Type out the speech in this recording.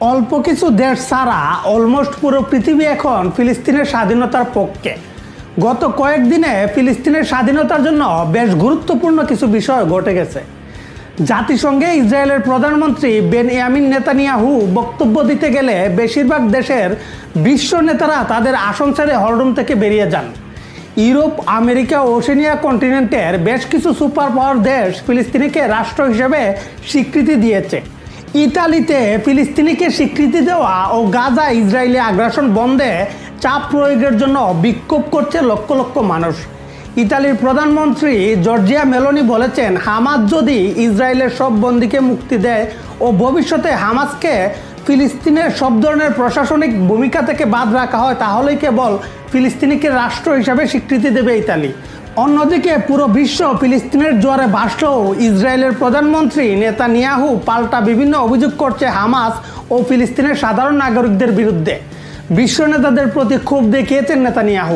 অল্প কিছু দেশ ছাড়া অলমোস্ট পুরো পৃথিবী এখন ফিলিস্তিনের স্বাধীনতার পক্ষে। গত কয়েকদিনে ফিলিস্তিনের স্বাধীনতার জন্য বেশ গুরুত্বপূর্ণ কিছু বিষয় ঘটে গেছে। জাতিসংঘে ইসরায়েলের প্রধানমন্ত্রী বেন ইয়ামিন নেতানিয়াহু বক্তব্য দিতে গেলে বেশিরভাগ দেশের বিশ্ব নেতারা তাদের আসন ছেড়ে হলরুম থেকে বেরিয়ে যান। ইউরোপ, আমেরিকা ওশেনিয়া কন্টিনেন্টের বেশ কিছু সুপার পাওয়ার দেশ ফিলিস্তিনিকে রাষ্ট্র হিসেবে স্বীকৃতি দিয়েছে। ইতালিতে ফিলিস্তিনিকে স্বীকৃতি দেওয়া ও গাজা ইসরায়েলি আগ্রাসন বন্ধে চাপ প্রয়োগের জন্য বিক্ষোভ করছে লক্ষ লক্ষ মানুষ। ইতালির প্রধানমন্ত্রী জর্জিয়া মেলোনি বলেছেন, হামাস যদি ইসরায়েলের সব বন্দীকে মুক্তি দেয় ও ভবিষ্যতে হামাসকে ফিলিস্তিনের সব ধরনের প্রশাসনিক ভূমিকা থেকে বাদ রাখা হয়, তাহলেই কেবল ফিলিস্তিনিকে রাষ্ট্র হিসাবে স্বীকৃতি দেবে ইতালি। অন্যদিকে পুরো বিশ্ব ফিলিস্তিনের জোয়ারে ভাসলেও ইসরায়েলের প্রধানমন্ত্রী নেতানিয়াহু পাল্টা বিভিন্ন অভিযোগ করছে হামাস ও ফিলিস্তিনের সাধারণ নাগরিকদের বিরুদ্ধে। বিশ্ব নেতাদের প্রতি ক্ষোভ দেখিয়েছেন নেতানিয়াহু।